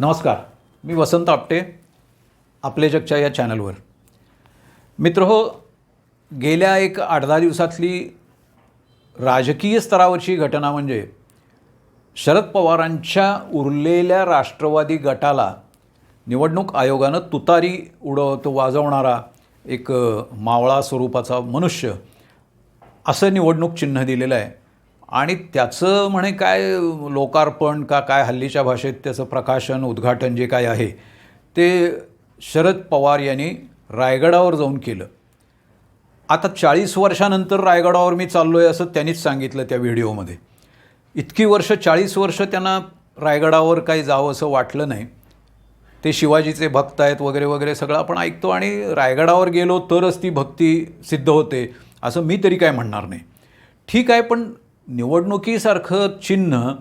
नमस्कार मी वसंत आपटे आपले जगच्या या चॅनलवर. मित्र हो गेल्या एक आठ दहा दिवसातली राजकीय स्तरावरची घटना म्हणजे शरद पवारांच्या उरलेल्या राष्ट्रवादी गटाला निवडणूक आयोगानं तुतारी उडवतो वाजवणारा एक मावळा स्वरूपाचा मनुष्य असं निवडणूक चिन्ह दिलेलं आहे. आणि त्याचं म्हणे काय लोकार्पण का काय हल्लीच्या भाषेत त्याचं प्रकाशन उद्घाटन जे काय आहे ते शरद पवार यांनी रायगडावर जाऊन केलं. आता चाळीस वर्षानंतर रायगडावर मी चाललो आहे असं त्यांनीच सांगितलं त्या व्हिडिओमध्ये. इतकी वर्ष चाळीस वर्ष त्यांना रायगडावर काही जावं असं वाटलं नाही. ते शिवाजीचे भक्त आहेत वगैरे वगैरे सगळं आपण ऐकतो आणि रायगडावर गेलो तरच ती भक्ती सिद्ध होते असं मी तरी काय म्हणणार नाही. ठीक आहे पण निवडणुकीसारखं चिन्ह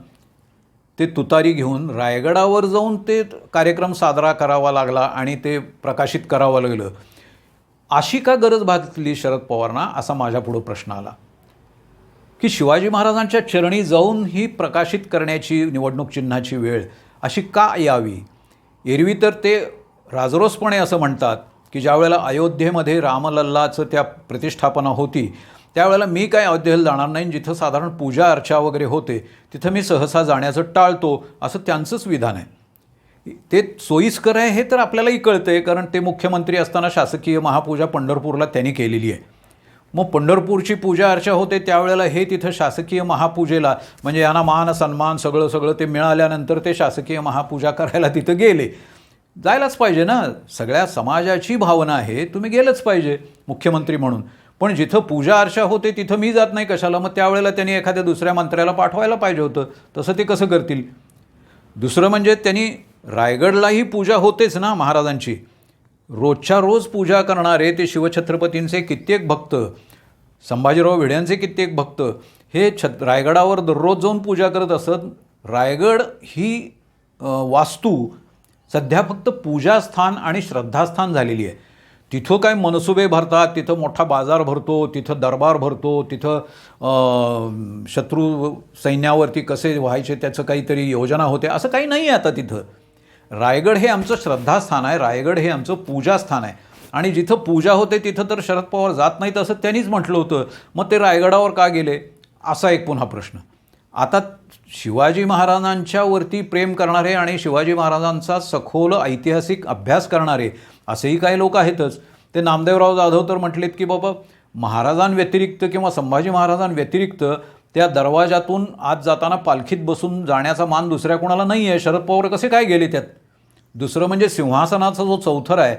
ते तुतारी घेऊन रायगडावर जाऊन ते कार्यक्रम साजरा करावा लागला आणि ते प्रकाशित करावं लागलं. अशी का गरज भागली शरद पवारांना? असा माझ्यापुढं प्रश्न आला. की शिवाजी महाराजांच्या चरणी जाऊन ही प्रकाशित करण्याची निवडणूक चिन्हाची वेळ अशी का यावी? एरवी तर ते राजरोसपणे असं म्हणतात की ज्यावेळेला अयोध्येमध्ये रामलल्लाचं त्या प्रतिष्ठापना होती त्यावेळेला मी काय अयोध्येला जाणार नाही जिथं साधारण पूजा अर्चा वगैरे होते तिथं मी सहसा जाण्याचं टाळतो असं त्यांचंच विधान आहे. ते सोयीस्कर आहे हे तर आपल्यालाही कळतं आहे कारण ते मुख्यमंत्री असताना शासकीय महापूजा पंढरपूरला त्यांनी केलेली आहे. मग पंढरपूरची पूजा अर्चा होते त्यावेळेला हे तिथं शासकीय महापूजेला म्हणजे यांना मान सन्मान सगळं सगळं ते मिळाल्यानंतर ते शासकीय महापूजा करायला तिथं गेले. जायलाच पाहिजे ना सगळ्या समाजाची भावना आहे तुम्ही गेलंच पाहिजे मुख्यमंत्री म्हणून. पण जिथं पूजा अर्चा होते तिथं मी जात नाही कशाला. मग त्यावेळेला त्यांनी एखाद्या दुसऱ्या मंत्र्याला पाठवायला पाहिजे होतं. तसं ते कसं करतील? दुसरं म्हणजे त्यांनी रायगडलाही पूजा होतेच ना महाराजांची. रोजच्या रोज पूजा करणारे ते शिवछत्रपतींचे कित्येक भक्त संभाजीराव भिड्यांचे कित्येक भक्त हे छत रायगडावर दररोज जाऊन पूजा करत असत. रायगड ही वास्तू सध्या फक्त पूजास्थान आणि श्रद्धास्थान झालेली आहे. तिथं काय मनसुबे भरतात तिथं मोठा बाजार भरतो तिथं दरबार भरतो तिथं शत्रू सैन्यावरती कसे व्हायचे त्याचं काहीतरी योजना होते. असं काही नाही आहे आता तिथं. रायगड हे आमचं श्रद्धास्थान आहे. रायगड हे आमचं पूजास्थान आहे. आणि जिथं पूजा होते तिथं तर शरद पवार जात नाहीत असं त्यांनीच म्हटलं होतं. मग ते रायगडावर का गेले? असा एक पुन्हा प्रश्न. आता शिवाजी महाराजांच्या वरती प्रेम करणारे आणि शिवाजी महाराजांचा सखोल ऐतिहासिक अभ्यास करणारे असेही काही लोक आहेतच. ते नामदेवराव जाधव तर म्हटलेत की बाबा महाराजांव्यतिरिक्त किंवा संभाजी महाराजांव्यतिरिक्त त्या दरवाजातून आत जाताना पालखीत बसून जाण्याचा मान दुसऱ्या कोणाला नाही आहे शरद पवार कसे काय गेले त्यात? दुसरं म्हणजे सिंहासनाचा जो चौथर आहे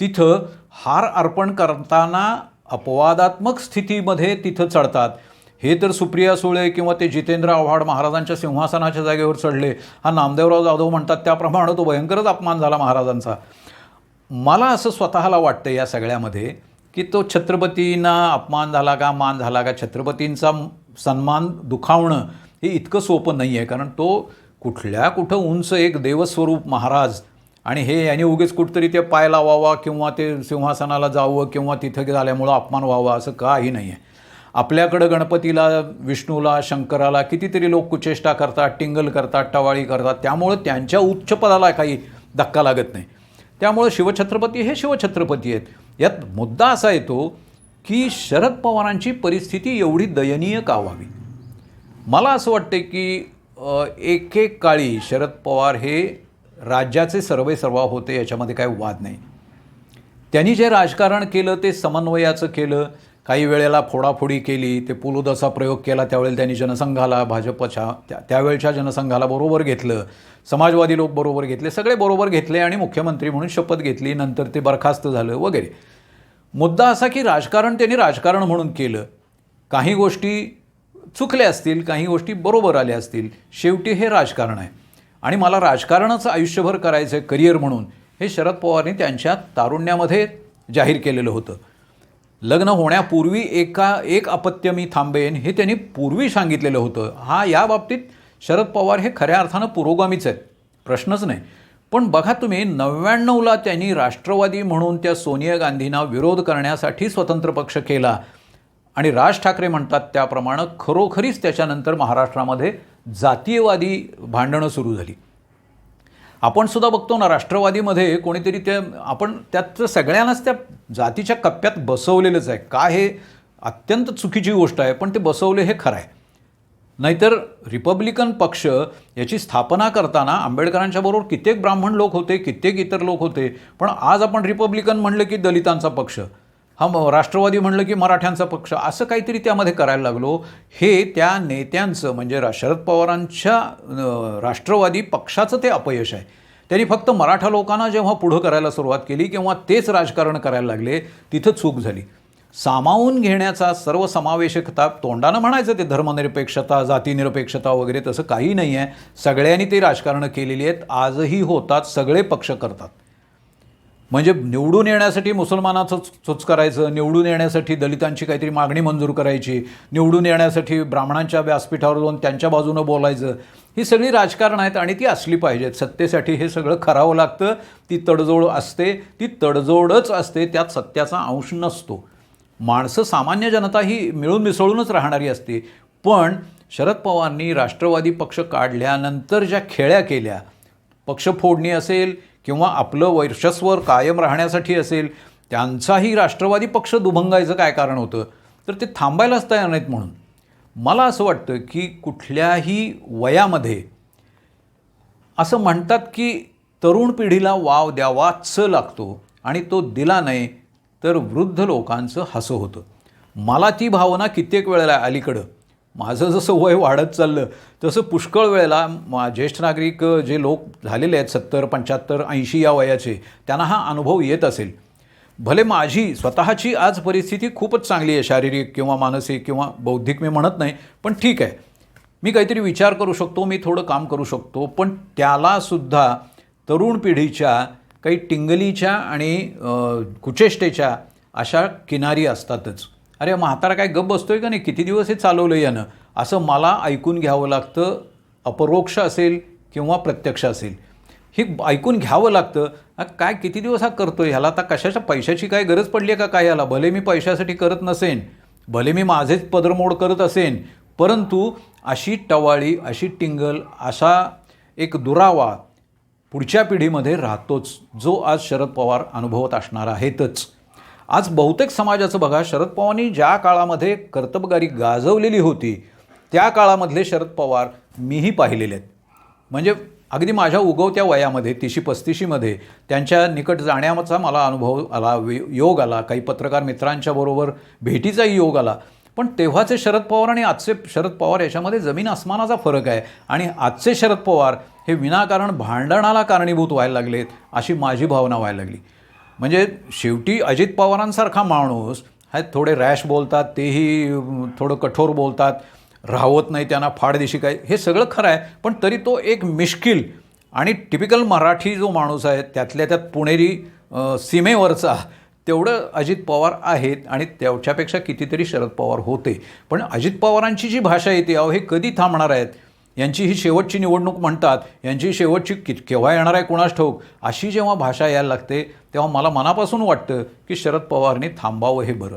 तिथं हार अर्पण करताना अपवादात्मक स्थितीमध्ये तिथं चढतात. हे तर सुप्रिया सुळे किंवा ते जितेंद्र आव्हाड महाराजांच्या सिंहासनाच्या जागेवर चढले. हा नामदेवराव जाधव म्हणतात त्याप्रमाणे तो भयंकरच अपमान झाला महाराजांचा. मला असं स्वतःला वाटतं या सगळ्यामध्ये की तो छत्रपतींना अपमान झाला का मान झाला का छत्रपतींचा सन्मान दुखावणं हे इतकं सोपं नाही आहे कारण तो कुठल्या कुठं उंच एक देवस्वरूप महाराज आणि हे यांनी उगीच कुठतरी ते पाय लावावा किंवा ते सिंहासनाला जावं किंवा तिथं झाल्यामुळं अपमान व्हावा असं काही नाही आहे आपल्याकडं गणपतीला विष्णूला शंकराला कितीतरी लोक कुचेष्टा करतात टिंगल करतात टवाळी करतात. त्यामुळं त्यांच्या उच्चपदाला काही धक्का लागत नाही. त्यामुळं शिवछत्रपती हे शिवछत्रपती आहेत. यात मुद्दा असा येतो की शरद पवारांची परिस्थिती एवढी दयनीय का व्हावी? मला असं वाटते की एक एक काळी शरद पवार हे राज्याचे सर्वे सर्वा होते याच्यामध्ये काही वाद नाही. त्यांनी जे राजकारण केलं ते समन्वयाचं केलं काही वेळेला फोडाफोडी केली ते पुलुदाचा प्रयोग केला त्यावेळेला त्यांनी जनसंघाला भाजपच्या त्या त्यावेळच्या जनसंघाला बरोबर घेतलं. समाजवादी लोक बरोबर घेतले सगळे बरोबर घेतले आणि मुख्यमंत्री म्हणून शपथ घेतली नंतर ते बरखास्त झालं वगैरे. मुद्दा असा की राजकारण त्यांनी राजकारण म्हणून केलं. काही गोष्टी चुकल्या असतील काही गोष्टी बरोबर आल्या असतील. शेवटी हे राजकारण आहे. आणि मला राजकारणच आयुष्यभर करायचं आहे करिअर म्हणून हे शरद पवारने त्यांच्या तारुण्यामध्ये जाहीर केलेलं होतं. लग्न होण्यापूर्वी एका एक अपत्य मी थांबेन हे त्यांनी पूर्वी सांगितलेलं होतं. हा या बाबतीत शरद पवार हे खऱ्या अर्थानं पुरोगामीच आहेत. प्रश्नच नाही. पण बघा तुम्ही नव्याण्णवला त्यांनी राष्ट्रवादी म्हणून त्या सोनिया गांधींना विरोध करण्यासाठी स्वतंत्र पक्ष केला. आणि राज ठाकरे म्हणतात त्याप्रमाणे खरोखरीच त्याच्यानंतर महाराष्ट्रामध्ये जातीयवादी भांडणं सुरू झाली. आपण सुद्धा बघतो ना राष्ट्रवादीमध्ये कोणीतरी त्या आपण त्यात सगळ्यांनाच त्या जातीच्या कप्प्यात बसवलेलंच आहे. का हे अत्यंत चुकीची गोष्ट आहे पण ते बसवले हे खरं आहे. नाहीतर रिपब्लिकन पक्ष याची स्थापना करताना आंबेडकरांच्या बरोबर कित्येक ब्राह्मण लोक होते कित्येक इतर लोक होते पण आज आपण रिपब्लिकन म्हणलं की दलितांचा पक्ष. हा राष्ट्रवादी म्हणलं की मराठ्यांचा पक्ष. असं काहीतरी त्यामध्ये करायला लागलो. हे त्या नेत्यांचं म्हणजे रा- शरद पवारांच्या राष्ट्रवादी पक्षाचं ते अपयश आहे. त्यांनी फक्त मराठा लोकांना जेव्हा पुढं करायला सुरुवात केली किंवा तेच राजकारण करायला लागले तिथं चूक झाली. सामावून घेण्याचा सर्वसमावेशकता तोंडानं म्हणायचं ते धर्मनिरपेक्षता जातीनिरपेक्षता वगैरे तसं काही नाही आहे सगळ्यांनी ते राजकारणं केलेली आहेत. आजही होतात सगळे पक्ष करतात. म्हणजे निवडून येण्यासाठी मुसलमानाचं चुच करायचं निवडून येण्यासाठी दलितांची काहीतरी मागणी मंजूर करायची निवडून येण्यासाठी ब्राह्मणांच्या व्यासपीठावर जाऊन त्यांच्या बाजूनं बोलायचं ही सगळी राजकारण आहेत आणि ती असली पाहिजेत. सत्तेसाठी हे सगळं करावं लागतं. ती तडजोड असते. ती तडजोडच असते. त्यात सत्याचा अंश नसतो. माणसं सामान्य जनता ही मिळून मिसळूनच राहणारी असते. पण शरद पवारांनी राष्ट्रवादी पक्ष काढल्यानंतर ज्या खेळ्या केल्या पक्ष फोडणी असेल किंवा आपलं वर्चस्व कायम राहण्यासाठी असेल त्यांचाही राष्ट्रवादी पक्ष दुभंगायचं काय कारण होतं? तर ते थांबायलाच तयार नाहीत म्हणून. मला असं वाटतं की कुठल्याही वयामध्ये असं म्हणतात की तरुण पिढीला वाव द्यावाच लागतो आणि तो दिला नाही तर वृद्ध लोकांचं हसं होतं. मला ती भावना कित्येक वेळेला अलीकडं. माझं जसं वय वाढत चाललं तसं पुष्कळ वेळेला मा ज्येष्ठ नागरिक जे लोक झालेले आहेत सत्तर पंच्याहत्तर ऐंशी या वयाचे त्यांना हा अनुभव येत असेल. भले माझी स्वतःची आज परिस्थिती खूपच चांगली आहे शारीरिक किंवा मानसिक किंवा बौद्धिक मी म्हणत नाही पण ठीक आहे. मी काहीतरी विचार करू शकतो मी थोडं काम करू शकतो पण त्यालासुद्धा तरुण पिढीच्या काही टिंगलीच्या आणि कुचेष्टेच्या अशा किनारी असतातच. अरे म्हातारा काय गप बसतोय का नाही? किती दिवस हे चालवलं यानं? असं मला ऐकून घ्यावं लागतं. अपरोक्ष असेल किंवा प्रत्यक्ष असेल. हे ऐकून घ्यावं लागतं. काय किती दिवस हा करतोय? ह्याला आता कशाच्या पैशाची काय गरज पडली आहे का काय याला? भले मी पैशासाठी करत नसेन भले मी माझेच पदरमोड करत असेन परंतु अशी टवाळी अशी टिंगल असा एक दुरावा पुढच्या पिढीमध्ये राहतोच. जो आज शरद पवार अनुभवत असणार आहेतच. आज बहुतेक समाजाचं बघा शरद पवारांनी ज्या काळामध्ये कर्तबगारी गाजवलेली होती त्या काळामधले शरद पवार मीही पाहिलेले आहेत. म्हणजे अगदी माझ्या उगवत्या वयामध्ये तिशी पस्तीशीमध्ये त्यांच्या निकट जाण्याचा मला अनुभव आला वे- योग आला काही पत्रकार मित्रांच्या बरोबर भेटीचाही योग आला. पण तेव्हाचे शरद पवार आणि आजचे शरद पवार याच्यामध्ये जमीन आसमानाचा फरक आहे आणि आजचे शरद पवार हे विनाकारण भांडणाला कारणीभूत व्हायला लागलेत अशी माझी भावना व्हायला लागली. म्हणजे शेवटी अजित पवारांसारखा माणूस हा थोडे रॅश बोलतात तेही थोडं कठोर बोलतात राहवत नाही त्यांना फाडदेशी काय हे सगळं खरं आहे पण तरी तो एक मिश्किल आणि टिपिकल मराठी जो माणूस आहे त्यातल्या त्यात पुणेरी सीमेवरचा तेवढं अजित पवार आहेत आणि त्याच्यापेक्षा कितीतरी शरद पवार होते. पण अजित पवारांची जी भाषा येते अहो हे कधी थांबणार आहेत? यांची ही शेवटची निवडणूक म्हणतात यांची शेवटची कि केव्हा येणार आहे कोणास ठाऊक अशी जेव्हा भाषा यायला लागते तेव्हा मला मनापासून वाटतं की शरद पवारने थांबावं हे बरं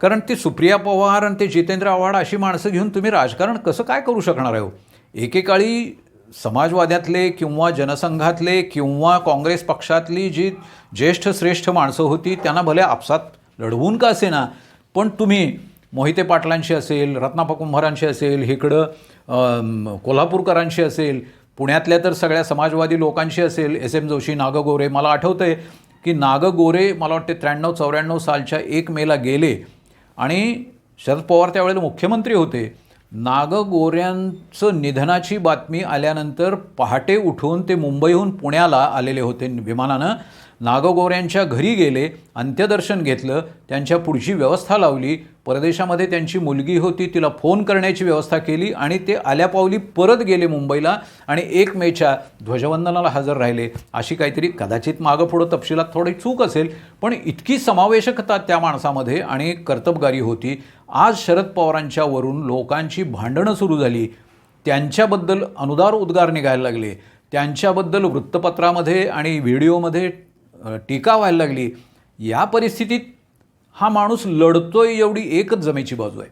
कारण ती सुप्रिया पवार आणि ते जितेंद्र आव्हाड अशी माणसं घेऊन तुम्ही राजकारण कसं काय करू शकणार आहे हो? एकेकाळी समाजवाद्यातले किंवा जनसंघातले किंवा काँग्रेस पक्षातली जी ज्येष्ठ श्रेष्ठ माणसं होती त्यांना भले आपसात लढवून का असेना पण तुम्ही मोहिते पाटलांशी असेल रत्नापा कुंभारांशी असेल इकडं कोल्हापूरकरांशी असेल पुण्यातल्या तर सगळ्या समाजवादी लोकांशी असेल एस एम जोशी नाग गोरे मला आठवतं आहे की नाग गोरे मला वाटते त्र्याण्णव चौऱ्याण्णव सालच्या एक मेला गेले आणि शरद पवार त्यावेळेला मुख्यमंत्री होते. नागगोऱ्यांचं निधनाची बातमी आल्यानंतर पहाटे उठून ते मुंबईहून पुण्याला आलेले होते विमानानं. नागगोऱ्यांच्या घरी गेले अंत्यदर्शन घेतलं त्यांच्या पुढची व्यवस्था लावली. परदेशामध्ये त्यांची मुलगी होती तिला फोन करण्याची व्यवस्था केली आणि ते आल्यापावली परत गेले मुंबईला आणि एक मेच्या ध्वजवंदनाला हजर राहिले. अशी काहीतरी कदाचित मागं पुढं तपशिलात थोडी चूक असेल पण इतकी समावेशकता त्या माणसामध्ये आणि कर्तबगारी होती. आज शरद पवारांच्या वरून लोकांची भांडणं सुरू झाली. त्यांच्याबद्दल अनुदार उद्गार निघायला लागले. त्यांच्याबद्दल वृत्तपत्रामध्ये आणि व्हिडिओमध्ये टीका व्हायला लागली या परिस्थितीत हा माणूस लढतोय एवढी एकच जमेची बाजू आहे.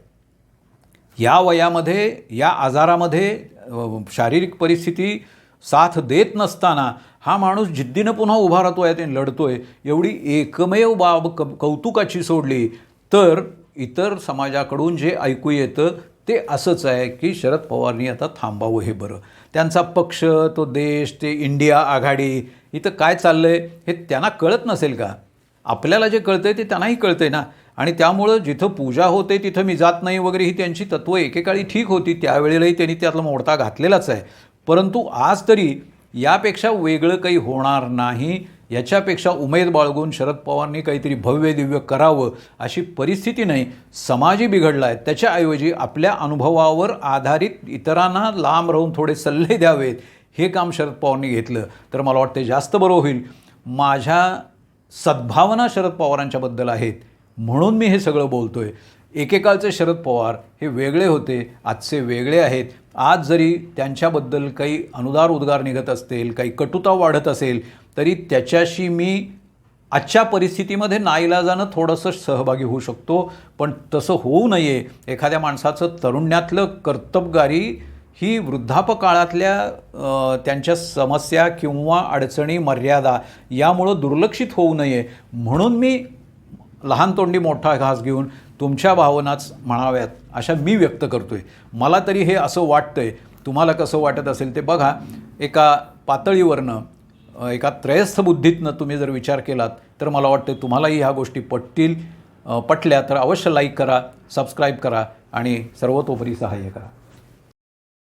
या वयामध्ये या आजारामध्ये शारीरिक परिस्थिती साथ देत नसताना हा माणूस जिद्दीनं पुन्हा उभा राहतो आहे ते लढतो आहे एवढी एकमेव बाब क कौतुकाची सोडली. तर इतर समाजाकडून जे ऐकू येतं ते असंच आहे की शरद पवारनी आता थांबावं हे बरं. त्यांचा पक्ष तो देश ते इंडिया आघाडी इथं काय चाललं आहे हे त्यांना कळत नसेल का? आपल्याला जे कळतं आहे ते त्यांनाही कळतं आहे ना? आणि त्यामुळं जिथं पूजा होते तिथं मी जात नाही वगैरे ही त्यांची तत्त्व एकेकाळी ठीक होती. त्यावेळेलाही त्यांनी त्यातला मोडता घातलेलाच आहे. परंतु आज तरी यापेक्षा वेगळं काही होणार नाही. याच्यापेक्षा उमेद बाळगून शरद पवारांनी काहीतरी भव्य दिव्य करावं अशी परिस्थिती नाही समाजही बिघडला आहे. त्याच्याऐवजी आपल्या अनुभवावर आधारित इतरांना लांब राहून थोडे सल्ले द्यावेत हे काम शरद पवारांनी घेतलं. तर मला वाटते जास्त बरं होईल. माझ्या सद्भावना शरद पवारांच्याबद्दल आहेत म्हणून मी हे सगळं बोलतो आहे एकेकाळचे शरद पवार हे वेगळे होते आजचे वेगळे आहेत. आज जरी त्यांच्याबद्दल काही अनुदार उद्गार निघत असतील काही कटुता वाढत असेल तरी त्याच्याशी मी आजच्या परिस्थितीमध्ये नाईलाजानं थोडंसं सहभागी होऊ शकतो. पण तसं होऊ नये. एखाद्या माणसाचं तरुण्यातलं कर्तबगारी ही वृद्धापकाळातल्या त्यांच्या समस्या किंवा अडचणी मर्यादा यामुळं दुर्लक्षित होऊ नये. म्हणून मी लहान तोंडी मोठा घास घेऊन तुमच्या भावनाच म्हणाव्यात अशा मी व्यक्त करतोय. मला तरी हे असं वाटतं आहे तुम्हाला कसं वाटत असेल ते बघा. एका पातळीवरनं एका त्रयस्थ बुद्धीतनं तुम्ही जर विचार केलात तर मला वाटतं तुम्हालाही ह्या गोष्टी पटतील. पटल्या तर अवश्य लाईक करा सबस्क्राईब करा आणि सर्वतोपरी सहाय्य करा.